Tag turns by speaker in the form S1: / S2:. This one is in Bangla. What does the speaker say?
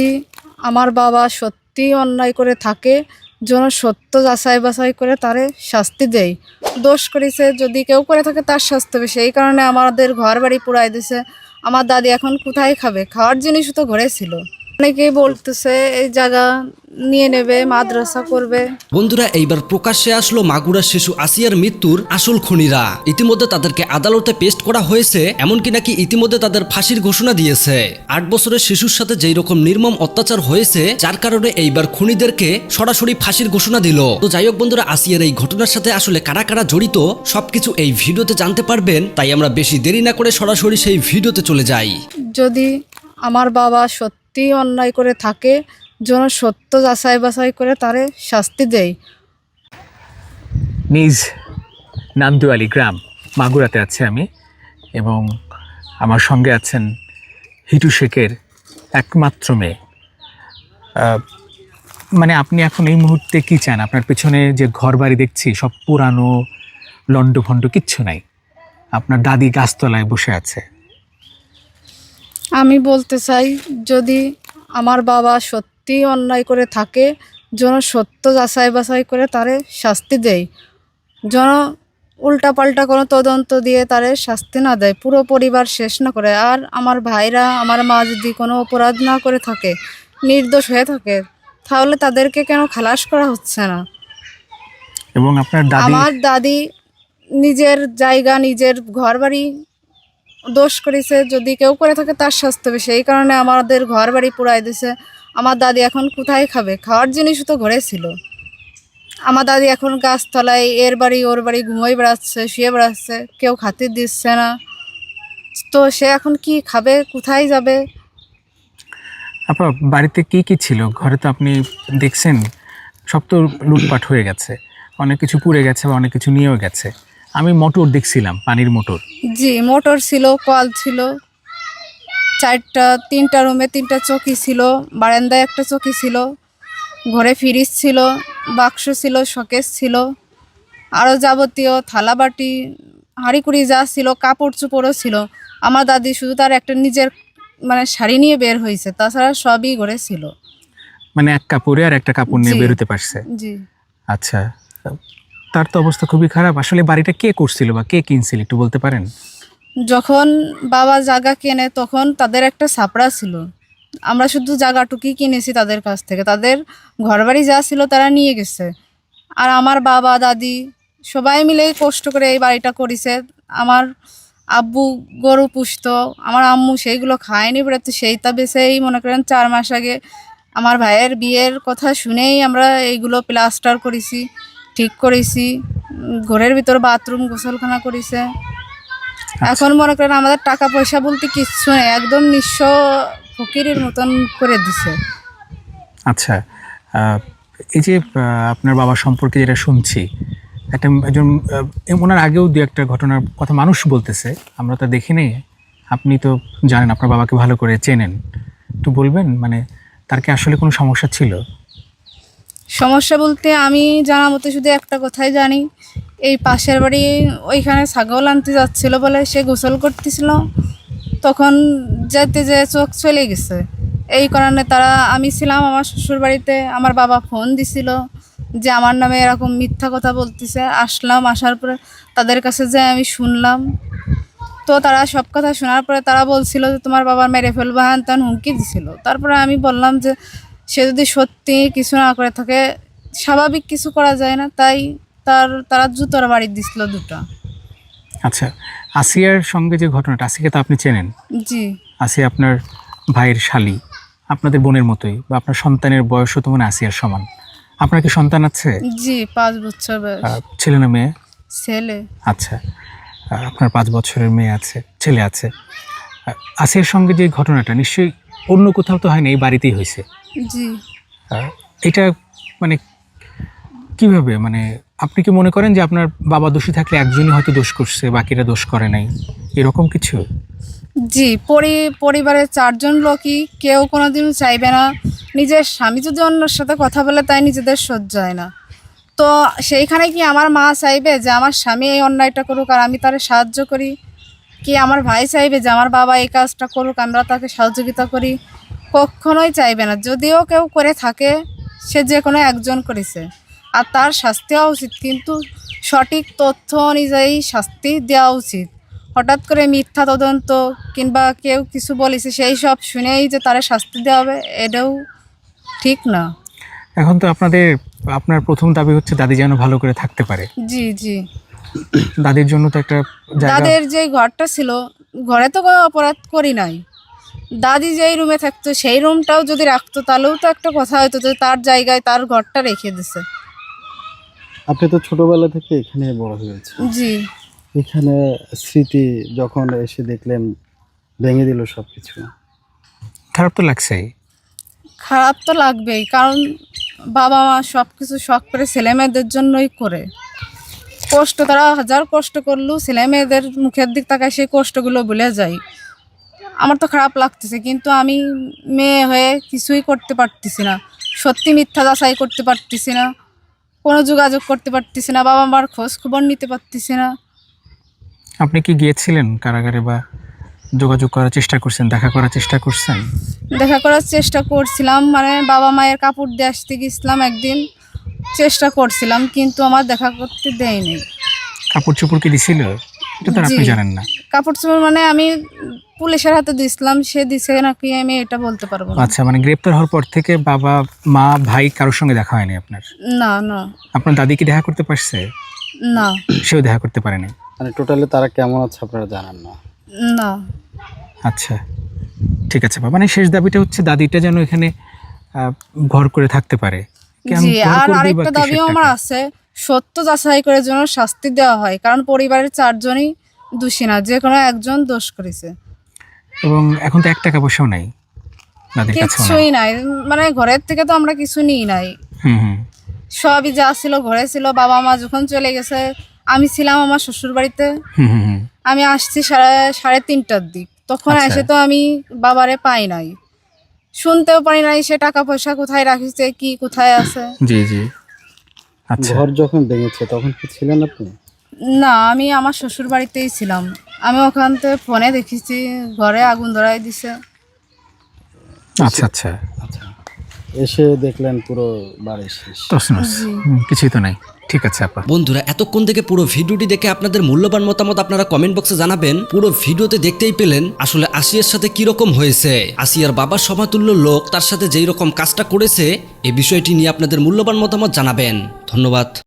S1: যদি আমার বাবা সত্যি অন্যায় করে থাকে, যেন সত্য যাচাই বাছাই করে তারে শাস্তি দেয়। দোষ করেছে যদি কেউ করে থাকে তার শাস্তি হবে। সেই কারণে আমাদের ঘর বাড়ি পুরাই দিছে। আমার দাদি এখন কোথায় খাবে? খাওয়ার জিনিসও তো ঘরে ছিল। অনেকেই বলতেছে এই জায়গা নিয়ে নেবে মাদ্রাসা করবে।
S2: বন্ধুরা এইবার প্রকাশ্যে আসলো মাগুরার শিশু আসিয়ার মৃত্যুর আসল খুনিরা। ইতিমধ্যে তাদেরকে আদালতে পেস্ট করা হয়েছে এমনকি নাকি ইতিমধ্যে তাদের ফাঁসির ঘোষণা দিয়েছে। আট বছরের শিশুর সাথে যেই রকম নির্মম অত্যাচার হয়েছে যার কারণে এইবার খুনিদেরকে সরাসরি ফাঁসির ঘোষণা দিল। তো যাই হোক বন্ধুরা আসিয়ার এই ঘটনার সাথে আসলে কারা কারা জড়িত সবকিছু এই ভিডিওতে জানতে পারবেন তাই আমরা বেশি দেরি না করে সরাসরি সেই ভিডিওতে চলে যাই।
S1: যদি আমার বাবা সত্যি অন্যায় করে থাকে, যেন সত্য যাচাই বাছাই করে তারে শাস্তি দেয়।
S3: নিজ নান্দুয়ালি গ্রাম মাগুরাতে আছি আমি এবং আমার সঙ্গে আছেন হিটু শেখের একমাত্র মেয়ে। মানে আপনি এখন এই মুহূর্তে কি চান? আপনার পেছনে যে ঘর বাড়ি দেখছি, সব পুরানো লন্ড ভন্ড কিচ্ছু নাই। আপনার দাদি গাছতলায় বসে আছে।
S1: আমি বলতে চাই যদি আমার বাবা সত্যি অন্যায় করে থাকে যেন সত্য যাচাই বাছাই করে তারে শাস্তি দেয় যেন উল্টাপাল্টা কোনো তদন্ত দিয়ে তারে শাস্তি না দেয় পুরো পরিবার শেষ না করে। আর আমার ভাইরা আমার মা যদি কোনো অপরাধ না করে থাকে নির্দোষ হয়ে থাকে তাহলে তাদেরকে কেন খালাস করা হচ্ছে না?
S3: এবং আপনার
S1: আমার দাদি নিজের জায়গা নিজের ঘর বাড়ি দোষ করেছে। যদি কেউ করে থাকে তার স্বাস্থ্য হবে সেই কারণে আমাদের ঘর বাড়ি পুরাই দিছে। আমার দাদি এখন কোথায় খাবে? খাওয়ার জিনিসও তো ঘরে ছিল। আমার দাদি এখন গাছতলায়, এর বাড়ি, ওর বাড়ি ঘুমোই বেড়াচ্ছে, শুয়ে বেড়াচ্ছে। কেউ খাতির দিচ্ছে না। তো সে এখন কি খাবে? কোথায় যাবে?
S3: আপনার বাড়িতে কি কি ছিল? ঘরে তো আপনি দেখছেন, সব তো লুটপাট হয়ে গেছে। অনেক কিছু পুড়ে গেছে বা অনেক কিছু নিয়েও গেছে। আমি মোটর দেখছিলাম পানির মোটর।
S1: জি মোটর ছিল কল ছিল চারটা তিনটা রুমে তিনটা চকি ছিল বারান্দায় একটা চকি ছিল ঘরে ফ্রিজ ছিল বাক্স ছিল শকেস ছিল আরও যাবতীয় থালা বাটি হাঁড়িকুড়ি যা ছিল কাপড় চোপড়ও ছিল। আমার দাদি শুধু তার একটা নিজের মানে শাড়ি নিয়ে বের হয়েছে তাছাড়া সবই ঘরে ছিল।
S3: মানে এক কাপড়ে আর একটা কাপড় নিয়ে। বেরোতে পারছে।
S1: জি।
S3: আচ্ছা। তার তো অবস্থা খুবই খারাপ। আসলে বাড়িটা কে করছিল বা কে কিনছিল একটু বলতে পারেন?
S1: যখন বাবা জায়গা কেনে, তখন তাদের একটা ছাপড়া ছিল। আমরা শুধু জায়গাটুকুই কিনেছি তাদের কাছ থেকে। তাদের ঘরবাড়ি যা ছিল তারা নিয়ে গেছে। আর আমার বাবা, দাদি সবাই মিলে কষ্ট করে এই বাড়িটা করেছে। আমার আব্বু গরু পুষত, আমার আম্মু সেইগুলো খায়নি বলে তো সেইটা বেছেই মনে করেন চার মাস আগে আমার ভাইয়ের বিয়ের কথা শুনেই আমরা এইগুলো প্লাস্টার করেছি। ঠিক করেছি, ঘরের ভিতর বাথরুম গোসলখানা করেছে। এখন মনে করেন আমাদের টাকা পয়সা বলতে কিচ্ছু নেই, একদম নিঃস্ব ফকিরের মতন করে দিছে।
S3: আচ্ছা এই যে আপনার বাবা সম্পর্কে যেটা শুনছি, একটা একজন ওনার আগেও দু একটা ঘটনার কথা মানুষ বলতেছে, আমরা তো দেখিনি আপনি তো জানেন আপনার বাবাকে ভালো করে চেনেন। একটু বলবেন মানে তার কি আসলে কোনো সমস্যা ছিল?
S1: সমস্যা বলতে আমি জানা মতো শুধু একটা কথাই জানি। এই পাশের বাড়ি ওইখানে ছাগল আনতে যাচ্ছিল বলে সে গোসল করতেছিল। তখন যেতে যে চোখ চলে গেছে। এই কারণে তারা, আমি ছিলাম আমার শ্বশুর বাড়িতে, আমার বাবা ফোন দিছিল যে আমার নামে এরকম মিথ্যা কথা বলতেছে। আসলাম, আসার পরে তাদের কাছে যে আমি শুনলাম। তো তারা সব কথা শোনার পরে তারা বলছিল যে তোমার বাবার মেরে ফেলব, হ্যান তেন হুমকি দিছিল। তারপরে আমি বললাম যে সে যদি সত্যি কিছু না করে থাকে স্বাভাবিক কিছু করা যায় না তাই তার তারা জুতোর বাড়ি দিছিল দুটো।
S3: আচ্ছা আসিয়ার সঙ্গে যে ঘটনাটা আসিকে তো আপনি চেনেন।
S1: জি।
S3: আসিয়া আপনার ভাইয়ের শালি আপনাদের বোনের মতোই বা আপনার সন্তানের বয়সও তো মানে আসিয়ার সমান। আপনার কি সন্তান আছে?
S1: জি পাঁচ বছর বয়স।
S3: ছেলে না মেয়ে?
S1: ছেলে।
S3: আচ্ছা আপনার পাঁচ বছরের মেয়ে আছে ছেলে আছে। আসিয়ার সঙ্গে যে ঘটনাটা নিশ্চয়ই অন্য কোথাও তো হয়নি এই বাড়িতেই হয়েছে।
S1: জি।
S3: এটা মানে কীভাবে? মানে আপনি কি মনে করেন যে আপনার বাবা দোষী থাকলে একজনই হয়তো দোষ করছে বাকিরা দোষ করে নাই? এরকম কিছু?
S1: জি পরি পরিবারের চারজন লোকই কেউ কোনোদিনও চাইবে না। নিজের স্বামী যদি অন্যর সাথে কথা বলে তাই নিজেদের সহ্য হয় না। তো সেইখানে কি আমার মা চাইবে যে আমার স্বামী এই অন্যায়টা করুক আর আমি তারে সাহায্য করি? কি আমার ভাই চাইবে যে আমার বাবা এই কাজটা করুক আমরা তাকে সহযোগিতা করি? কখনোই চাইবে না। যদিও কেউ করে থাকে সে যে কোনো একজন করেছে। আর তার শাস্তি হওয়া উচিত কিন্তু সঠিক তথ্য অনুযায়ী শাস্তি দেওয়া উচিত। হঠাৎ করে মিথ্যা তদন্ত কিংবা কেউ কিছু বলেছে সেই সব শুনেই যে তারা শাস্তি দেওয়া হবে এটাও ঠিক না।
S3: এখন তো আপনাদের আপনার প্রথম দাবি হচ্ছে দাদি যেন ভালো করে থাকতে পারে।
S1: জি জি।
S3: দাদির জন্য তো একটা
S1: দাদের যে ঘরটা ছিল ঘরে তো কোনো অপরাধ করি নাই। দাদি যেই রুমে থাকতো সেই রুমটাও যদি রাখতো তাহলেও তো একটা কথা হতো যে তার জায়গায় তার ঘরটা রেখে দিছে।
S4: আপনি তো ছোটবেলা থেকে এখানে বড় হয়েছে
S1: জি।
S4: এখানে স্মৃতি যখন এসে দেখলেন ভেঙে দিল সব কিছু
S3: খারাপ তো লাগছেই।
S1: খারাপ তো লাগবেই কারণ বাবা মা সব কিছু শখ করে ছেলে মেয়েদের জন্যই করে। কষ্ট তারা হাজার কষ্ট করলেও ছেলে মেয়েদের মুখের দিক তাকায় সেই কষ্টগুলো ভুলে যায়। আমার তো খারাপ লাগতেছে কিন্তু আমি মেয়ে হয়ে কিছুই করতে পারতেছি না। সত্যি মিথ্যা যাচাই করতে পারতেছি না কোনো যোগাযোগ করতে পারতেছি না বাবা মার খোঁজ খবর নিতে পারতেছি না।
S3: আপনি কি গিয়েছিলেন কারাগারে বা যোগাযোগ করার চেষ্টা করছেন দেখা করার চেষ্টা করছেন?
S1: দেখা করার চেষ্টা করছিলাম মানে বাবা মায়ের কাপড় দিয়ে আসতে গেছিলাম একদিন চেষ্টা করছিলাম কিন্তু আমার দেখা করতে দেয়নি।
S3: কাপড় চোপড় কি দিছিল? এটা তো আপনি জানেন না।
S1: কাপড় চোপড় মানে আমি পুলিশের হাতে দিছিলাম সে দিছে নাকি আমি এটা বলতে পারব না।
S3: আচ্ছা মানে গ্রেপ্তার হওয়ার পর থেকে বাবা মা ভাই কারোর সঙ্গে দেখা হয়নি আপনার?
S1: না না।
S3: আপনার দাদি কি দেখা করতে পারছে?
S1: না।
S3: সেও দেখা করতে পারেনি।
S4: মানে টোটালি তারা কেমন আছে আপনারা জানেন না।
S1: না।
S3: আচ্ছা ঠিক আছে বাবা। মানে শেষ দাবিটা হচ্ছে দাদিটা যেন এখানে আহ, ঘর করে থাকতে পারে। কেন
S1: জি
S3: ঘর
S1: আর
S3: বা
S1: আরেকটা
S3: কিসের
S1: দাবিও আমার
S3: টাকা?
S1: আছে সত্য যাচাই করে যেন শাস্তি দেওয়া হয় কারণ পরিবারের চারজনই দোষী না যে কোনো একজন দোষ করেছে।
S3: এবং এখন তো এক টাকা পয়সাও নাই
S1: কিছুই নাই। মানে ঘরের থেকে তো আমরা কিছু নিই নাই।
S3: হুম হুম।
S1: সবই যা ছিল ঘরে ছিল। বাবা মা যখন চলে গেছে আমি ছিলাম আমার শ্বশুর বাড়িতে
S3: হুম হুম হুম।
S1: আমি আসছি সাড়ে সাড়ে তিনটার দিক। তখন
S3: আচ্ছা।
S1: এসে তো আমি বাবারে পাই নাই। শুনতেও পারি নাই সে টাকা পয়সা কোথায় রাখিছে কি কোথায় আছে।
S3: জি জি। আচ্ছা।
S4: ঘর যখন ভেঙেছে তখন কি ছিলেন আপনি?
S1: না আমি আমার শ্বশুর বাড়িতেই ছিলাম। আমি ওখান থেকে ফোনে দেখেছি ঘরে আগুন ধরাই দিছে।
S3: আচ্ছা আচ্ছা।
S4: আচ্ছা। এসে দেখলেন পুরো বাড়ি শেষ।
S3: কিছুই তো নাই। ঠিক আছে আপা।
S2: বন্ধুরা এতক্ষণ থেকে পুরো ভিডিওটি দেখে আপনাদের মূল্যবান মতামত আপনারা কমেন্ট বক্সে জানাবেন। পুরো ভিডিওতে দেখতেই পেলেন আসলে আসিয়ার সাথে কি রকম হয়েছে। আসিয়ার বাবার সমাতুল্য লোক তার সাথে যেই রকম কাজটা করেছে এই বিষয়টি নিয়ে আপনাদের মূল্যবান মতামত জানাবেন। ধন্যবাদ।